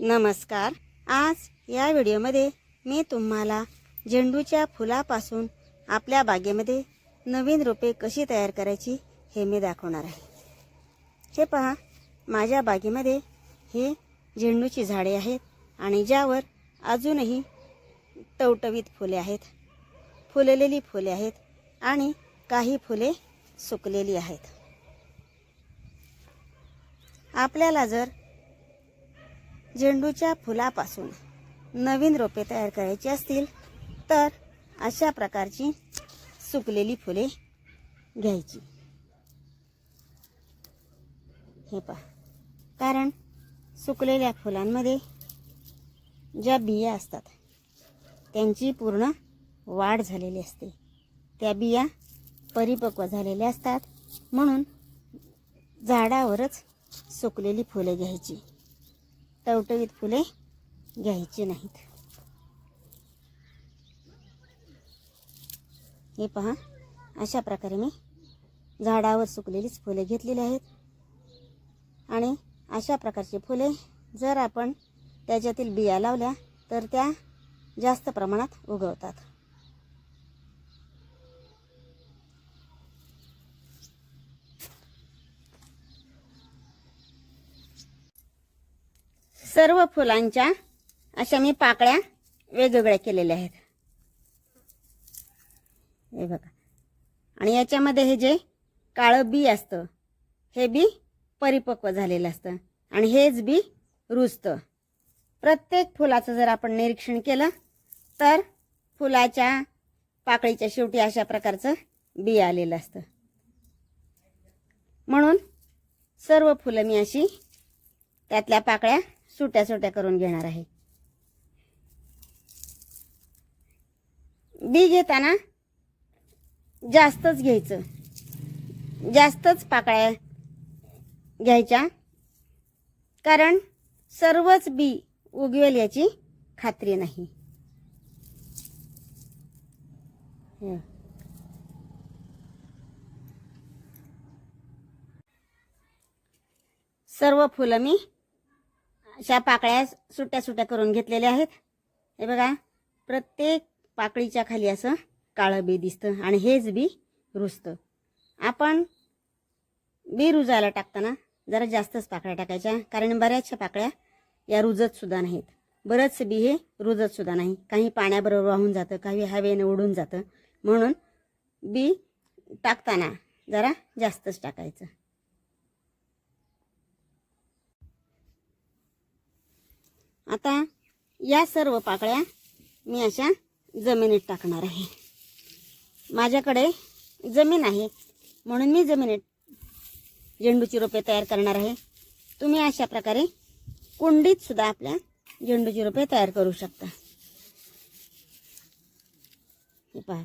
नमस्कार. आज या व्हिडिओमध्ये मी तुम्हाला झेंडूच्या फुलापासून आपल्या बागेमध्ये नवीन रोपे कशी तयार करायची हे मी दाखवणार आहे. हे पहा माझ्या बागेमध्ये हे झेंडूची झाडे आहेत आणि ज्यावर अजूनही टवटवीत फुले आहेत. फुललेली फुले आहेत आणि काही फुले सुकलेली आहेत. आपल्याला जर झेंडूच्या फुलापासून नवीन रोपे तयार करायची असतील तर अशा प्रकारची सुकलेली फुले घ्यायची. हे पहा. कारण सुकलेल्या फुलांमध्ये ज्या बिया असतात त्यांची पूर्ण वाढ झालेली असते. त्या बिया परिपक्व झालेल्या असतात म्हणून झाडावरच सुकलेली फुले घ्यायची. टवटवीत फुले घ्यायची नाहीत. हे पहा अशा प्रकारे मी झाडावर सुकलेलीच फुले घेतलेली आहेत. आणि अशा प्रकारची फुले जर आपण त्याच्यातील बिया लावल्या तर त्या जास्त प्रमाणात उगवतात. सर्व फुलांच्या अशा मी पाकळ्या वेगवेगळ्या केलेल्या आहेत. हे बघा. आणि याच्यामध्ये हे जे काळं बी असतं हे बी परिपक्व झालेलं असतं आणि हेच बी रुजतं. प्रत्येक फुलाचं जर आपण निरीक्षण केलं तर फुलाच्या पाकळीच्या शेवटी अशा प्रकारचं बी आलेलं असतं. म्हणून सर्व फुलं मी अशी त्यातल्या पाकळ्या सुट्या सुट्या करून घेणार आहे. बी घेताना जास्तच घ्यायचं. जास्तच पाकळ्या घ्यायच्या. कारण सर्वच बी उगवेल याची खात्री नाही. सर्व फुलं मी अशा पाकळ्या सुट्या सुट्या करून घेतलेल्या आहेत. हे बघा प्रत्येक पाकळीच्या खाली असं काळं बी दिसतं आणि हेच बी रुजतं. आपण बी रुजायला टाकताना जरा जास्तच पाकळ्या टाकायच्या कारण बऱ्याचशा पाकळ्या या रुजत सुद्धा नाहीत. बरंच बी हे रुजत सुद्धा नाही. काही पाण्याबरोबर वाहून जातं काही हवेने उडून जातं. म्हणून बी टाकताना जरा जास्तच टाकायचं. आता या सर्व पाकळ्या मी अशा जमिनीत टाकणार आहे. माझ्याकडे जमीन आहे म्हणून मी जमिनीत झेंडूची रोपे तयार करणार आहे. तुम्ही अशा प्रकारे कुंडीत सुद्धा आपल्या झेंडूची रोपे तयार करू शकता. हे पहा.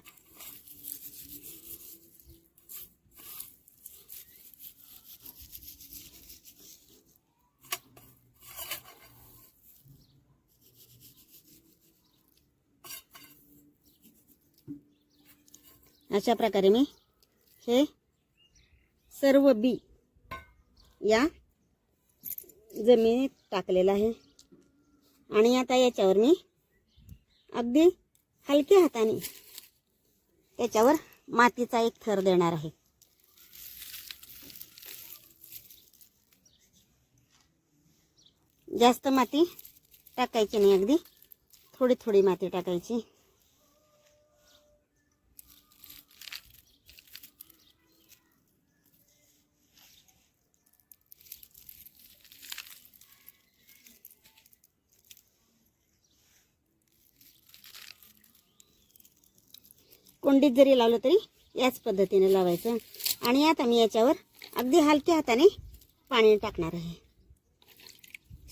अशा प्रकारे मी हे सर्व बी या जमिनीत टाकलेलं आहे. आणि आता याच्यावर मी अगदी हलक्या हाताने त्याच्यावर मातीचा एक थर देणार आहे. जास्त माती टाकायची नाही अगदी थोडी थोडी माती टाकायची. कोंडीत जरी लावलं तरी याच पद्धतीने लावायचं. आणि आता मी याच्यावर अगदी हलक्या हाताने पाणी टाकणार आहे.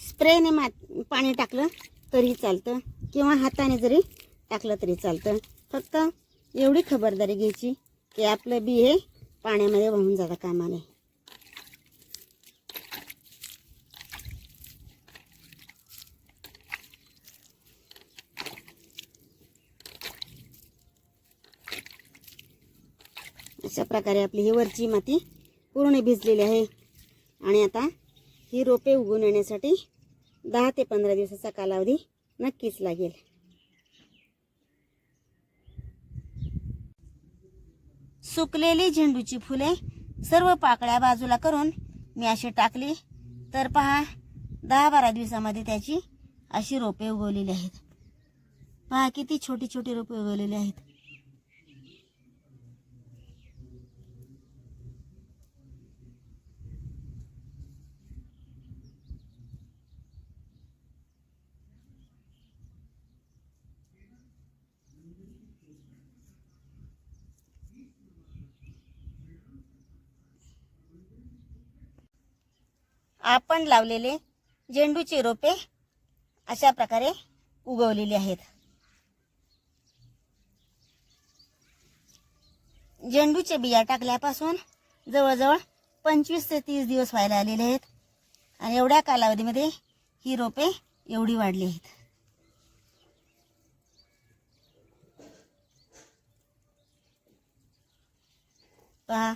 स्प्रेने मा पाणी टाकलं तरी चालतं. किंवा हाताने जरी टाकलं तरी चालतं. फक्त एवढी खबरदारी घ्यायची की आपलं बी हे पाण्यामध्ये वाहून जाता कामा अशा प्रकारे आपली ही वरची माती पूर्ण भिजलेली आहे. आणि आता ही रोपे उगवून येण्यासाठी दहा ते पंधरा दिवसाचा कालावधी नक्कीच लागेल. सुकलेली झेंडूची फुले सर्व पाकळ्या बाजूला करून मी अशी टाकली. तर पहा दहा बारा दिवसामध्ये त्याची अशी रोपे उगवलेली आहेत. पहा किती छोटी छोटी रोपे उगवलेली आहेत. आपण लावलेले झेंडूची रोपे अशा प्रकारे उगवलेली आहेत. झेंडूचे बिया टाकल्यापासून जवळजवळ पंचवीस ते तीस दिवस व्हायला आलेले आहेत आणि एवढ्या कालावधीमध्ये ही रोपे एवढी वाढली आहेत. पहा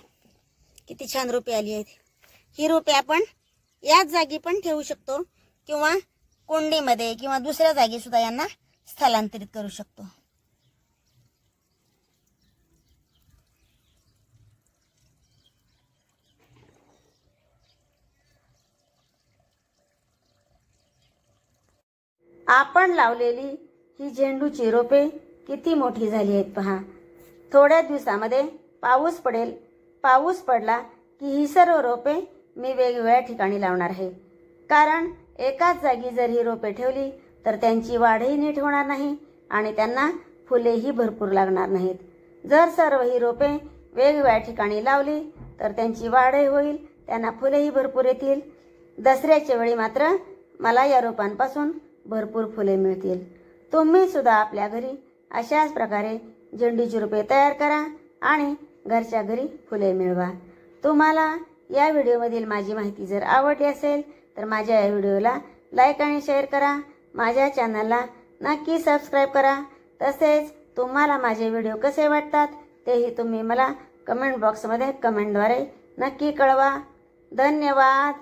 किती छान रोपे आली आहेत. ही रोपे आपण याच जागी पण ठेवू शकतो किंवा कोंडीमध्ये किंवा दुसऱ्या जागी सुद्धा यांना स्थलांतरित करू शकतो. आपण लावलेली ही झेंडूची रोपे किती मोठी झाली आहेत पहा. थोड्या दिवसामध्ये पाऊस पडेल. पाऊस पडला की ही सर्व रोपे मी वेगवेगळ्या ठिकाणी लावणार आहे. कारण एकाच जागी जर ही रोपे ठेवली तर त्यांची वाढही नीट होणार नाही आणि त्यांना फुलेही भरपूर लागणार नाहीत. जर सर्व ही रोपे वेगवेगळ्या ठिकाणी लावली तर त्यांची वाढही होईल त्यांना फुलेही भरपूर येतील. दसऱ्याच्या वेळी मात्र मला या रोपांपासून भरपूर फुले मिळतील. तुम्ही सुद्धा आपल्या घरी अशाच प्रकारे झेंडूची रोपे तयार करा आणि घरच्या घरी फुले मिळवा. तुम्हाला या व्हिडिओमधील माझी माहिती जर आवडली असेल तर माझ्या या व्हिडिओला लाईक आणि शेअर करा. माझ्या चॅनलला नक्की सबस्क्राईब करा. तसेच तुम्हाला माझे व्हिडिओ कसे वाटतात तेही तुम्ही मला कमेंट बॉक्समध्ये कमेंटद्वारे नक्की कळवा. धन्यवाद!